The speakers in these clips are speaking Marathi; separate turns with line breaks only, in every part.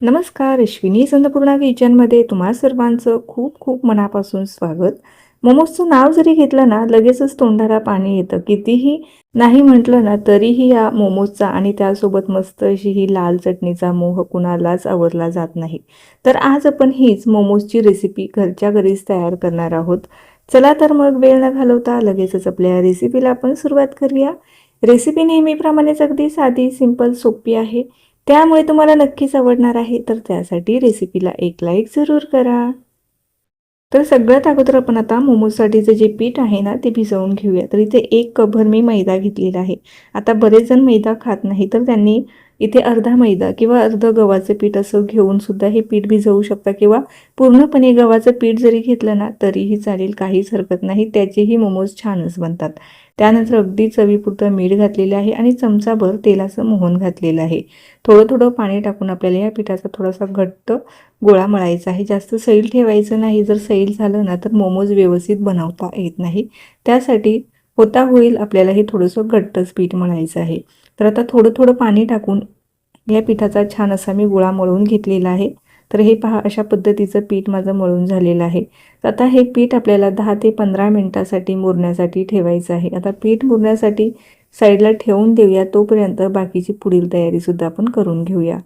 नमस्कार अश्विनी संतपूर्णा किचनमध्ये तुम्हा सर्वांचं खूप खूप मनापासून स्वागत. मोमोजचं नाव जरी घेतलं ना लगेचच तोंडाला पाणी येतं. कितीही नाही म्हटलं ना तरीही या मोमोजचा आणि त्यासोबत मस्त अशी ही लाल चटणीचा मोह कुणालाच आवरला जात नाही. तर आज आपण हीच मोमोजची रेसिपी घरच्या घरीच तयार करणार आहोत. चला तर मग वेळ न घालवता लगेचच आपल्या रेसिपीला आपण सुरुवात करूया. रेसिपी नेहमीप्रमाणेच अगदी साधी सिंपल सोपी आहे. त्यामुळे तुम्हाला नक्कीच आवडणार आहे तर त्यासाठी रेसिपीला एक लाईक जरूर करा. तर सगळ्यात अगोदर आपण आता मोमोजसाठीचं जे पीठ आहे ना ते भिजवून घेऊया. तर इथे एक कभर मी मैदा घेतलेला आहे. आता बरेच जण मैदा खात नाही तर त्यांनी इथे अर्धा मैदा किंवा अर्ध गव्हाचं पीठ असं घेऊन सुद्धा हे पीठ भिजवू शकता किंवा पूर्णपणे गव्हाचं पीठ जरी घेतलं ना तरीही चालेल. काहीच हरकत नाही. त्याचेही मोमोज छानच बनतात. त्यानंतर अगदी चवीपुरतं मीठ घातलेलं आहे आणि चमचाभर तेलाचं मोहन घातलेलं आहे. थोडं थोडं पाणी टाकून आपल्याला या पिठाचा थोडासा घट्ट गोळा मळायचा आहे. जास्त सैल ठेवायचं नाही. जर सैल झालं ना तर मोमोज व्यवस्थित बनवता येत नाही. त्यासाठी होता होईल आपल्याला हे थोडंसं घट्टच पीठ मळायचं आहे. तर आता थोडं थोडं पाणी टाकून या पिठाचा छान असा मी गोळा मळून घेतलेला आहे. तर हे पहा अशा पद्धतीचं पीठ माझं मळून झालेलं आहे. तर आता हे पीठ आपल्याला दहा ते पंधरा मिनटासाठी मुरण्यासाठी ठेवायचं आहे. आता पीठ मुरण्यासाठी साईडला ठेवून देऊया. तोपर्यंत बाकीची पुढील तयारीसुद्धा आपण करून घेऊया.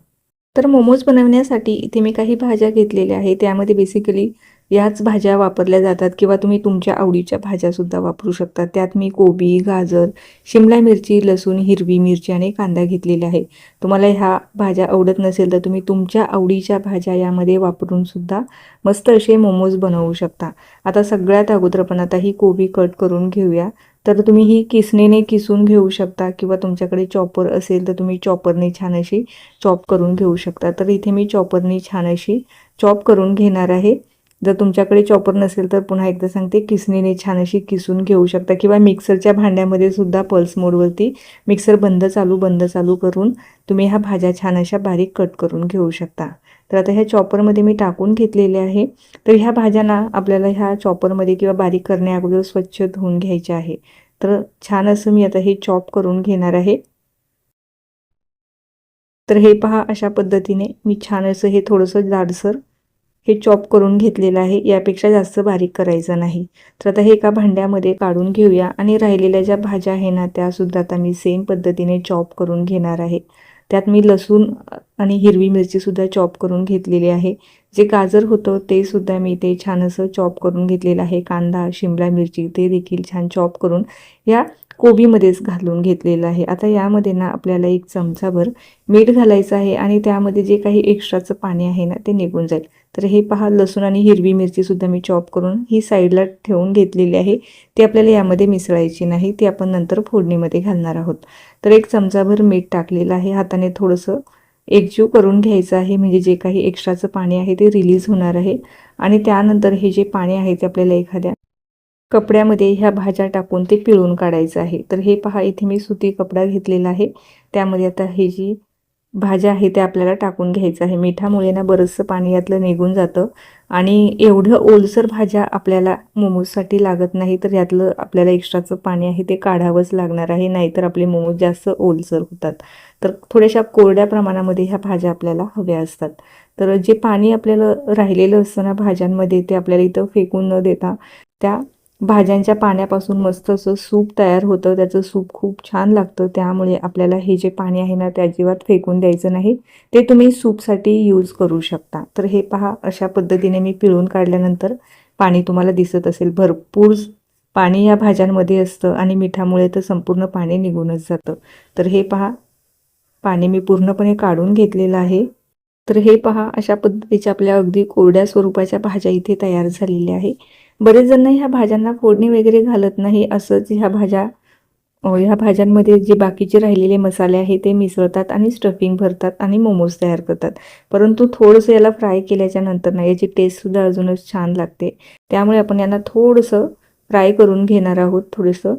तर मोमोज बनवण्यासाठी इथे मी काही भाज्या घेतलेल्या आहे त्यामध्ये बेसिकली याच भाज्या वापरल्या जातात किंवा तुम्ही तुमच्या आवडीच्या भाज्यासुद्धा वापरू शकता. त्यात मी कोबी गाजर शिमला मिरची लसूण हिरवी मिरची आणि कांदा घेतलेला आहे. तुम्हाला ह्या भाज्या आवडत नसेल तर तुम्ही तुमच्या आवडीच्या भाज्या यामध्ये वापरूनसुद्धा मस्त असे मोमोज बनवू शकता. आता सगळ्यात अगोदर पण आता ही कोबी कट करून घेऊया. तर तुम्ही ही किसणीने किसून घेऊ शकता किंवा तुमच्याकडे चॉपर असेल तर तुम्ही चॉपरने छान अशी चॉप करून घेऊ शकता. तर इथे मी चॉपरने छान अशी चॉप करून घेणार आहे. जर तुमच्याकडे चॉपर नसेल तर पुन्हा एकदा सांगते किसणीने छान अशी किसून घेऊ शकता. किंवा मिक्सरच्या भांड्यामध्ये सुद्धा पल्स मोडवरती मिक्सर बंद चालू बंद चालू करून तुम्ही ह्या भाज्या छान अशा बारीक कट करून घेऊ शकता. तर आता ह्या चॉपरमध्ये मी टाकून घेतलेले आहे. तर ह्या भाज्यांना आपल्याला ह्या चॉपरमध्ये किंवा बारीक करण्या अगोदर स्वच्छ धुवून घ्यायचे आहे. तर छान असं मी आता हे चॉप करून घेणार आहे. तर हे पहा अशा पद्धतीने मी छान असं हे थोडंसं जाडसर हे चॉप करून घेतलेलं आहे. यापेक्षा जास्त बारीक करायचं नाही. तर आता हे एका भांड्यामध्ये काढून घेऊया. आणि राहिलेल्या ज्या भाज्या आहे ना त्यासुद्धा आता मी सेम पद्धतीने चॉप करून घेणार आहे. त्यात मी लसूण आणि हिरवी मिरचीसुद्धा चॉप करून घेतलेली आहे. जे गाजर होतं ते सुद्धा मी ते छान असं चॉप करून घेतलेलं आहे. कांदा शिमला मिरची ते देखील छान चॉप करून. या कोबीमध्येच घालून घेतलेलं आहे. आता यामध्ये ना आपल्याला एक चमचाभर मीठ घालायचं आहे आणि त्यामध्ये जे काही एक्स्ट्राचं पाणी आहे ना ते निघून जाईल. तर हे पहा लसूण आणि हिरवी मिरचीसुद्धा मी चॉप करून ही साईडला ठेवून घेतलेली आहे. ती आपल्याला यामध्ये मिसळायची नाही ती आपण नंतर फोडणीमध्ये घालणार आहोत. तर एक चमचाभर मीठ टाकलेलं आहे. हाताने थोडंसं एकजीव करून घ्यायचं आहे म्हणजे जे काही एक्स्ट्राचं पाणी आहे ते रिलीज होणार आहे. आणि त्यानंतर हे जे पाणी आहे ते आपल्याला एखाद्या कपड्यामध्ये ह्या भाज्या टाकून ते पिळून काढायचं आहे. तर हे पहा इथे मी सुती कपडा घेतलेला आहे. त्यामध्ये आता हे जी भाज्या आहे त्या आपल्याला टाकून घ्यायचं आहे. मिठामुळे ना बरंचसं पाणी यातलं निघून जातं. आणि एवढं ओलसर भाज्या आपल्याला मोमोजसाठी लागत नाही तर यातलं आपल्याला एक्स्ट्राचं पाणी आहे ते काढावंच लागणार आहे. नाहीतर आपले मोमोज जास्त ओलसर होतात. तर थोड्याशा कोरड्या प्रमाणामध्ये ह्या भाज्या आपल्याला हव्या असतात. तर जे पाणी आपल्याला राहिलेलं असतं ना भाज्यांमध्ये ते आपल्याला इथं फेकून न देता त्या भाज्यांच्या पाण्यापासून मस्त असं सूप तयार होतं. त्याचं सूप खूप छान लागतं. त्यामुळे आपल्याला हे जे पाणी आहे ना ते अजिबात फेकून द्यायचं नाही. ते तुम्ही सूपसाठी यूज करू शकता. तर हे पहा अशा पद्धतीने मी पिळून काढल्यानंतर पाणी तुम्हाला दिसत असेल. भरपूर पाणी या भाज्यांमध्ये असतं आणि मिठामुळे तर संपूर्ण पाणी निघूनच जातं. तर हे पहा पाणी मी पूर्णपणे काढून घेतलेलं आहे. तर हे पहा अशा पद्धतीच्या आपल्या अगदी कोरड्या स्वरूपाच्या भाज्या इथे तयार झालेल्या आहे. बरेच जण ह्या भाज्यांना फोडणी वगैरे घालत नाही असंच ह्या भाज्या ह्या भाज्यांमध्ये जे बाकीचे राहिलेले मसाले आहे ते मिसळतात आणि स्टफिंग भरतात आणि मोमोज तयार करतात. परंतु थोडंसं याला फ्राय केल्याच्यानंतर ना याची टेस्टसुद्धा अजूनच छान लागते. त्यामुळे आपण यांना थोडंसं फ्राय करून घेणार आहोत थोडंसं.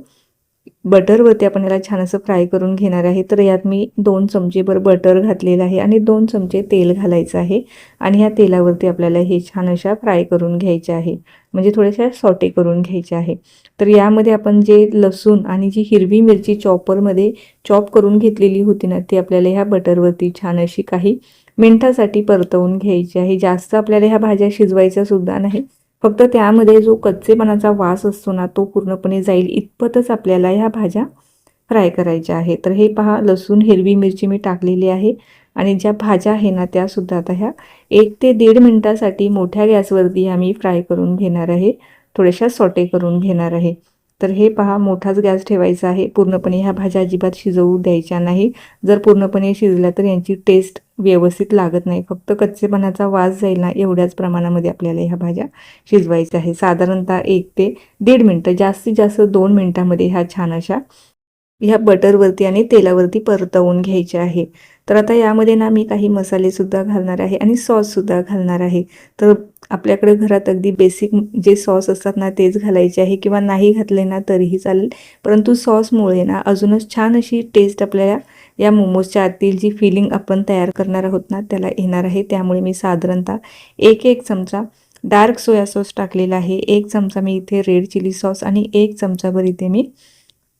बटरवरती आपण याला छान असं फ्राय करून घेणार आहे. तर यात मी दोन चमचेभर बटर घातलेलं आहे आणि दोन चमचे तेल घालायचं आहे. आणि ह्या तेलावरती आपल्याला हे छान अशा फ्राय करून घ्यायचे आहे. म्हणजे थोड्याशा सॉटे करून घ्यायचे आहे. तर यामध्ये आपण जे लसूण आणि जी हिरवी मिरची चॉपरमध्ये चॉप करून घेतलेली होती ना ती आपल्याला ह्या बटरवरती छान अशी काही मिनटासाठी परतवून घ्यायची आहे. जास्त आपल्याला ह्या भाज्या शिजवायच्या सुद्धा नाही. फक्त त्यामध्ये जो कच्चेपणाचा वास असतो ना तो पूर्णपणे जाईल इतपतच आपल्याला ह्या भाज्या फ्राय करायच्या आहे तर हे पहा लसूण हिरवी मिरची मी टाकलेली आहे आणि ज्या भाज्या आहे ना त्यासुद्धा आता ह्या एक ते दीड मिनटासाठी मोठ्या गॅसवरती आम्ही फ्राय करून घेणार आहे. थोड्याशा सॉटे करून घेणार आहे. तर हे पहा मोठाच गॅस ठेवायचा आहे. पूर्णपणे ह्या भाज्या अजिबात शिजवू द्यायच्या नाही. जर पूर्णपणे शिजल्या तर यांची टेस्ट व्यवस्थित लागत नाही. फक्त कच्चेपणाचा वास जाईल ना एवढ्याच प्रमाणामध्ये आपल्याला ह्या भाज्या शिजवायच्या आहे साधारणतः एक ते दीड मिनटं जास्तीत जास्त दोन मिनटामध्ये ह्या छान अशा ह्या बटरवरती आणि तेलावरती परतवून घ्यायचे आहे. तर आता यामध्ये ना मी काही मसालेसुद्धा घालणार आहे आणि सॉससुद्धा घालणार आहे. तर आपल्याकडे घरात अगदी बेसिक जे सॉस असतात ना तेच घालायचे आहे किंवा नाही घातले ना तरीही चालेल. परंतु सॉसमुळे ना अजूनच छान अशी टेस्ट आपल्याला या मोमोजच्या आतील जी फिलिंग आपण तयार करणार आहोत ना त्याला येणार आहे. त्यामुळे मी साधारणतः एक एक चमचा डार्क सोया सॉस टाकलेला आहे. एक चमचा मी इथे रेड चिली सॉस आणि एक चमचाभर इथे मी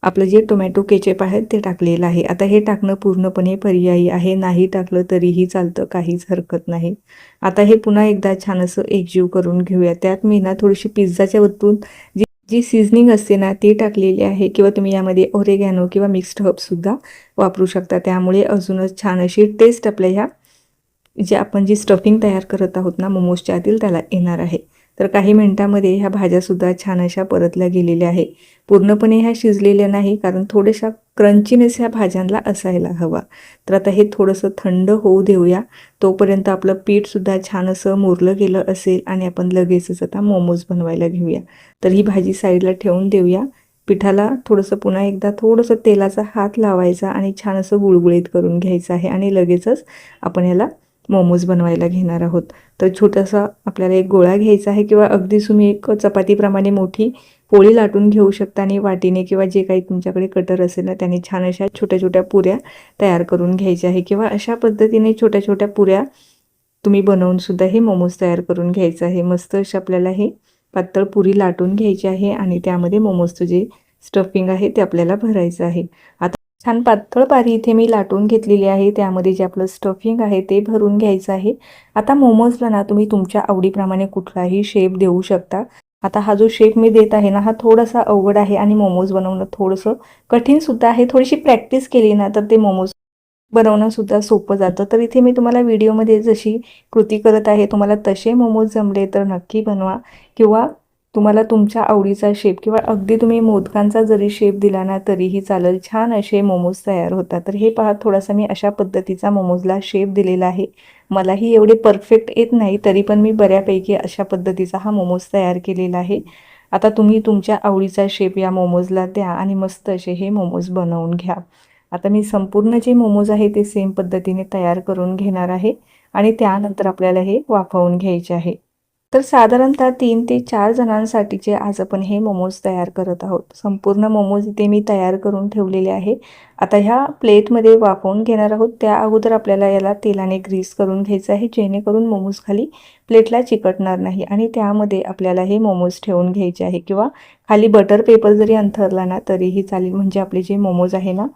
आपलं जे टोमॅटो केचप आहे ते टाकलेलं आहे. आता हे टाकणं पूर्णपणे पर्यायी आहे. नाही टाकलं तरीही चालतं. काहीच हरकत नाही. आता हे पुन्हा एकदा छान असं एकजीव करून घेऊया. त्यात मी ना थोडीशी पिझ्झाच्या वतून जी जी सिझनिंग असते ना ती टाकलेली आहे. किंवा तुम्ही यामध्ये ओरेगॅनो किंवा मिक्स्ड हबसुद्धा वापरू शकता. त्यामुळे अजूनच छान अशी टेस्ट आपल्या ह्या जे आपण जी स्टफिंग तयार करत आहोत ना मोमोजच्या आतील त्याला येणार आहे. तर काही मिनटामध्ये ह्या भाज्यासुद्धा छान अशा परतल्या गेलेल्या आहे. पूर्णपणे ह्या शिजलेल्या नाही कारण थोड्याशा क्रंचीनेस ह्या भाज्यांना असायला हवा. तर आता हे थोडंसं थंड होऊ देऊया. तोपर्यंत आपलं पीठसुद्धा छान असं मुरलं गेलं असेल आणि आपण लगेचच आता मोमोज बनवायला घेऊया. तर ही भाजी साईडला ठेवून देऊया. पिठाला थोडंसं पुन्हा एकदा थोडंसं तेलाचा हात लावायचा आणि छान असं गुळगुळीत करून घ्यायचं आहे आणि लगेचच आपण याला मोमोज बनवायला घेणार आहोत. तर छोटासा आपल्याला एक गोळा घ्यायचा आहे किंवा अगदी तुम्ही एक चपातीप्रमाणे मोठी पोळी लाटून घेऊ शकता आणि वाटीने किंवा जे काही तुमच्याकडे कटर असेल ना त्याने छान अशा छोट्या छोट्या पुऱ्या तयार करून घ्यायच्या आहे किंवा अशा पद्धतीने छोट्या छोट्या पुऱ्या तुम्ही बनवूनसुद्धा हे मोमोज तयार करून घ्यायचं आहे. मस्त अशा आपल्याला हे पातळ पुरी लाटून घ्यायची आहे आणि त्यामध्ये मोमोजचं जे स्टफिंग आहे ते आपल्याला भरायचं आहे. आता छान पातळ पारी इथे मी लाटून घेतलेली आहे. त्यामध्ये जे आपलं स्टफिंग आहे ते भरून घ्यायचं आहे. आता मोमोजला ना तुम्ही तुमच्या आवडीप्रमाणे कुठलाही शेप देऊ शकता. आता हा जो शेप मी देत आहे ना हा थोडासा अवघड आहे आणि मोमोज बनवणं थोडंसं कठीणसुद्धा आहे. थोडीशी प्रॅक्टिस केली ना तर ते मोमोज बनवणंसुद्धा सोपं जातं. तर इथे मी तुम्हाला व्हिडिओमध्ये जशी कृती करत आहे तुम्हाला तसे मोमोज जमले तर नक्की बनवा. किंवा तुम्हाला तुमच्या आवडीचा शेप किंवा अगदी तुम्ही मोदकांचा जरी शेप दिला ना तरीही चालेल. छान असे मोमोज तयार होतात. तर हे पहा थोडासा मी अशा पद्धतीचा मोमोजला शेप दिलेला आहे. मलाही एवढे परफेक्ट येत नाही तरी पण मी बऱ्यापैकी अशा पद्धतीचा हा मोमोज तयार केलेला आहे. आता तुम्ही तुमच्या आवडीचा शेप या मोमोजला द्या आणि मस्त असे हे मोमोज बनवून घ्या. आता मी संपूर्ण जे मोमोज आहे ते सेम पद्धतीने तयार करून घेणार आहे आणि त्यानंतर आपल्याला हे वाफवून घ्यायचे आहे. तर साधारणतः तीन ते चार जणांसाठीचे आज आपण हे मोमोज तयार करत आहोत. संपूर्ण मोमोज इथे मी तयार करून ठेवलेले आहे. आता ह्या प्लेटमध्ये वाफवून घेणार आहोत. त्या अगोदर आपल्याला याला तेलाने ग्रीस करून घ्यायचं आहे जेणेकरून मोमोज खाली प्लेटला चिकटणार नाही आणि त्यामध्ये आपल्याला हे मोमोज ठेवून घ्यायचे आहे. किंवा खाली बटर पेपर जरी अंथरला ना तरीही चालेल. म्हणजे आपले जे मोमोज आहे ना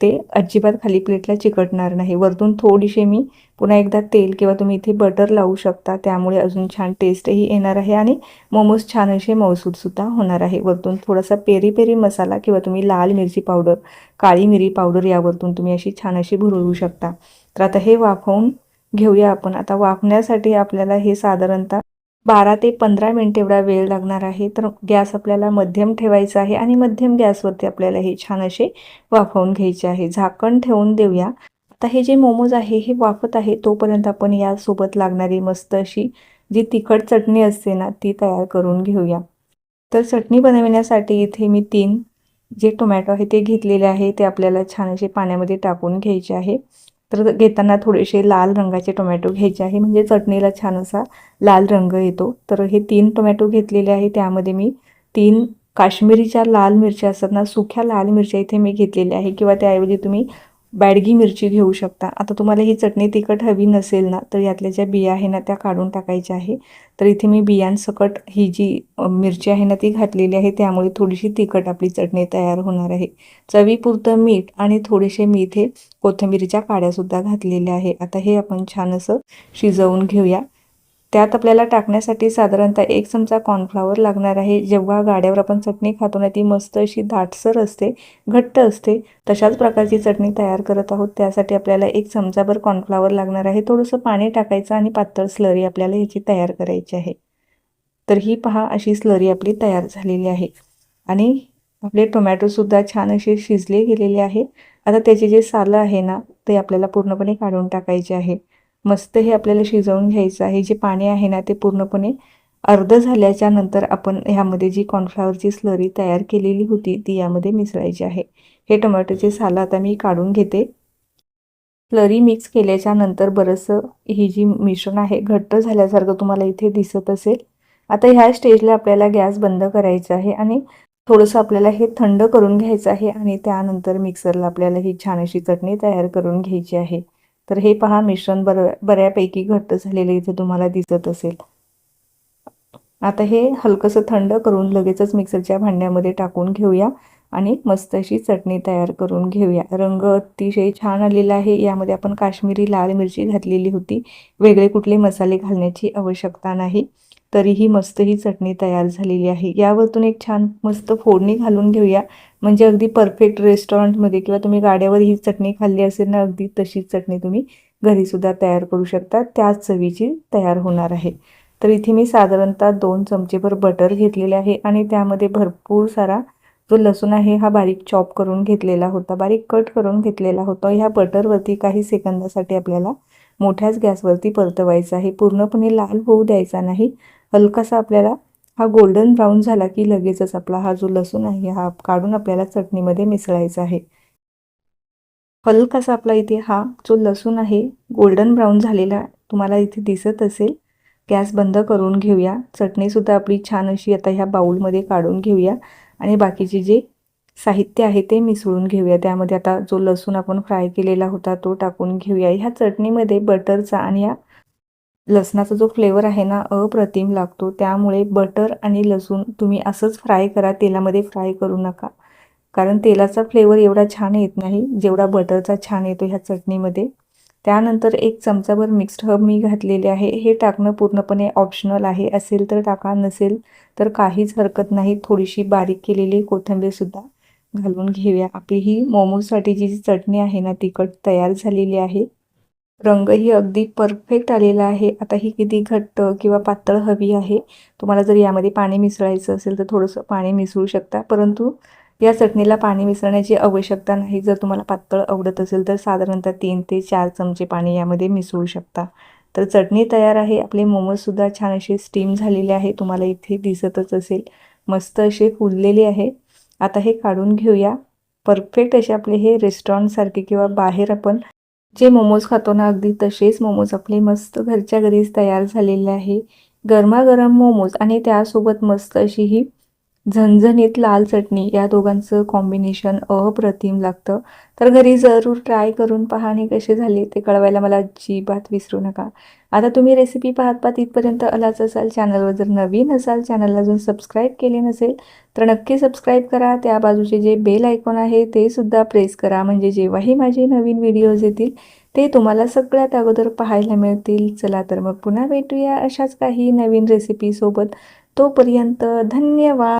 ते अजिबात खाली प्लेटला चिकटणार नाही. वरतून थोडीशी मी पुन्हा एकदा तेल किंवा तुम्ही इथे बटर लावू शकता. त्यामुळे अजून छान टेस्टही येणार आहे आणि मोमोज छान असे मौसूदसुद्धा होणार आहे. वरतून थोडासा पेरी पेरी मसाला किंवा तुम्ही लाल मिरची पावडर काळी मिरी पावडर यावरतून तुम्ही अशी छान अशी भरवू शकता. तर आता हे वाफवून घेऊया आपण. आता वाफण्यासाठी आपल्याला हे साधारणतः बारा ते पंधरा मिनिट एवढा वेळ लागणार आहे. तर गॅस आपल्याला मध्यम ठेवायचा आहे आणि मध्यम गॅसवरती आपल्याला हे छान असे वाफवून घ्यायचे आहे. झाकण ठेवून देऊया. आता हे जे मोमोज आहे हे वाफत आहे तोपर्यंत आपण यासोबत लागणारी मस्त अशी जी तिखट चटणी असते ना ती तयार करून घेऊया. तर चटणी बनवण्यासाठी इथे मी तीन जे टोमॅटो आहे ते घेतलेले आहे ते आपल्याला छान असे पाण्यामध्ये टाकून घ्यायचे आहे. तर घेताना थोडेसे लाल रंगाचे टोमॅटो घ्यायचे आहे. म्हणजे चटणीला छान असा लाल रंग येतो. तर हे तीन टोमॅटो घेतलेले आहे. त्यामध्ये मी तीन काश्मीरीच्या लाल मिरच्या असतात ना सुख्या लाल मिरच्या इथे मी घेतलेल्या आहे. किंवा त्याऐवजी तुम्ही बॅडगी मिरची घेऊ शकता. आता तुम्हाला ही चटणी तिखट हवी नसेल ना तर यातल्या ज्या बिया आहे ना त्या काढून टाकायच्या आहे. तर इथे मी बियांसकट ही जी मिरची आहे ना ती घातलेली आहे. त्यामुळे थोडीशी तिखट आपली चटणी तयार होणार आहे. चवीपुरतं मीठ आणि थोडेसे मी इथे कोथिंबीरच्या काड्यासुद्धा घातलेल्या आहे. आता हे आपण छान असं शिजवून घेऊया. त्यात आपल्याला टाकण्यासाठी साधारणतः एक चमचा कॉर्नफ्लॉवर लागणार आहे. जेव्हा गाड्यावर आपण चटणी खातो ना ती मस्त अशी दाटसर असते घट्ट असते. तशाच प्रकारची चटणी तयार करत आहोत. त्यासाठी आपल्याला एक चमचाभर कॉर्नफ्लॉवर लागणार आहे. थोडंसं पाणी टाकायचं आणि पातळ स्लरी आपल्याला ह्याची तयार करायची आहे. तर ही पहा अशी स्लरी आपली तयार झालेली आहे. आणि आपले टोमॅटोसुद्धा छान असे शिजले गेलेले आहे. आता त्याचे जे सालं आहे ना ते आपल्याला पूर्णपणे काढून टाकायचे आहे. मस्त हे आपल्याला शिजवून घ्यायचं आहे. जे पाणी आहे ना ते पूर्णपणे अर्ध झाल्याच्यानंतर आपण ह्यामध्ये जी कॉर्नफ्लॉवरची स्लरी तयार केलेली होती ती यामध्ये मिसळायची आहे. हे टोमॅटोचे साल आता मी काढून घेते. स्लरी मिक्स केल्याच्यानंतर बरंचसं ही जी मिश्रण आहे घट्ट झाल्यासारखं तुम्हाला इथे दिसत असेल. आता ह्या स्टेजला आपल्याला गॅस बंद करायचा आहे आणि थोडंसं आपल्याला हे थंड करून घ्यायचं आहे आणि त्यानंतर मिक्सरला आपल्याला ही छान अशी चटणी तयार करून घ्यायची आहे. तर हे पहा मिश्रण बर बऱ्यापैकी घट्ट झालेलं इथे तुम्हाला दिसत असेल. आता हे हलकंसं थंड करून लगेचच मिक्सरच्या भांड्यामध्ये टाकून घेऊया आणि मस्त अशी चटणी तयार करून घेऊया. रंग अतिशय छान आलेला आहे. यामध्ये आपण काश्मीरी लाल मिरची घातलेली होती. वेगळे कुठले मसाले घालण्याची आवश्यकता नाही. तरीही मस्त ही चटणी तयार झालेली आहे. यावरतून एक छान मस्त फोडणी घालून घेऊया. म्हणजे अगदी परफेक्ट रेस्टॉरंटमध्ये किंवा तुम्ही गाड्यावर ही चटणी खाल्ली असेल ना अगदी तशीच चटणी तुम्ही घरीसुद्धा तयार करू शकता. त्याच चवीची तयार होणार आहे. तर इथे मी साधारणतः दोन चमचेभर बटर घेतलेले आहे आणि त्यामध्ये भरपूर सारा जो लसूण आहे हा बारीक चॉप करून घेतलेला होता बारीक कट करून घेतलेला होता. ह्या बटरवरती काही सेकंदासाठी आपल्याला मोठ्याच गॅसवरती परतवायचा आहे. पूर्णपणे लाल होऊ द्यायचा नाही. हलकासा आपल्याला हा गोल्डन ब्राऊन झाला की लगेचच आपला हा जो लसूण आहे हा काढून आपल्याला चटणीमध्ये मिसळायचा आहे. हलकासा आपला इथे हा जो लसूण आहे गोल्डन ब्राऊन झालेला तुम्हाला इथे दिसत असेल. गॅस बंद करून घेऊया. चटणीसुद्धा आपली छान अशी आता ह्या बाऊलमध्ये काढून घेऊया. आणि बाकीचे जे साहित्य आहे ते मिसळून घेऊया. त्यामध्ये आता जो लसूण आपण फ्राय केलेला होता तो टाकून घेऊया. ह्या चटणीमध्ये बटरचा आणि या लसणाचा जो फ्लेवर आहे ना अप्रतिम लागतो. त्यामुळे बटर आणि लसूण तुम्ही असंच फ्राय करा. तेलामध्ये फ्राय करू नका. कारण तेलाचा फ्लेवर एवढा छान येत नाही जेवढा बटरचा छान येतो ह्या चटणीमध्ये. त्यानंतर एक चमचाभर मिक्स्ड हब मी घातलेले आहे. हे टाकणं पूर्णपणे ऑप्शनल आहे. असेल तर टाका नसेल तर काहीच हरकत नाही. थोडीशी बारीक केलेली कोथिंबीरसुद्धा घालून घेऊया. आपली ही मोमोजसाठी जी चटणी आहे ना तिखट तयार झालेली आहे. रंगही अगदी परफेक्ट आलेला आहे. आता ही किती घट्ट किंवा पातळ हवी आहे. तुम्हाला जर यामध्ये पाणी मिसळायचं असेल तर थोडंसं पाणी मिसळू शकता. परंतु या चटणीला पाणी मिसळण्याची आवश्यकता नाही. जर तुम्हाला पातळ आवडत असेल तर साधारणतः तीन ते चार चमचे पाणी यामध्ये मिसळू शकता. तर चटणी तयार आहे. आपले मोमोजसुद्धा छान असे स्टीम झालेले आहे. तुम्हाला इथे दिसतच असेल. मस्त असे फुललेले आहे. आता हे काढून घेऊया. परफेक्ट असे आपले हे रेस्टॉरंटसारखे किंवा बाहेर आपण जे मोमोज खातो ना अगदी तसेच मोमोज आपले मस्त घरच्या घरीच तयार झालेले आहे. गरमागरम मोमोज आणि त्यासोबत मस्त अशी ही झणझणीत लाल चटणी या दोघांचं कॉम्बिनेशन अप्रतिम लागतं. तर घरी जरूर ट्राय करून पहा आणि कसे झाले ते कळवायला मला अजिबात विसरू नका. आता तुम्ही रेसिपी पाहत पाहत इथपर्यंत आलाच असाल चॅनलवर जर नवीन असाल चॅनलला अजून सबस्क्राईब केले नसेल तर नक्की सबस्क्राईब करा. त्या बाजूचे जे बेल आयकॉन आहे ते सुद्धा प्रेस करा. म्हणजे जेव्हाही माझे नवीन व्हिडिओज येतील ते तुम्हाला सगळ्यात अगोदर पाहायला मिळतील. चला तर मग पुन्हा भेटूया अशाच काही नवीन रेसिपीसोबत तोपर्यंत धन्यवाद.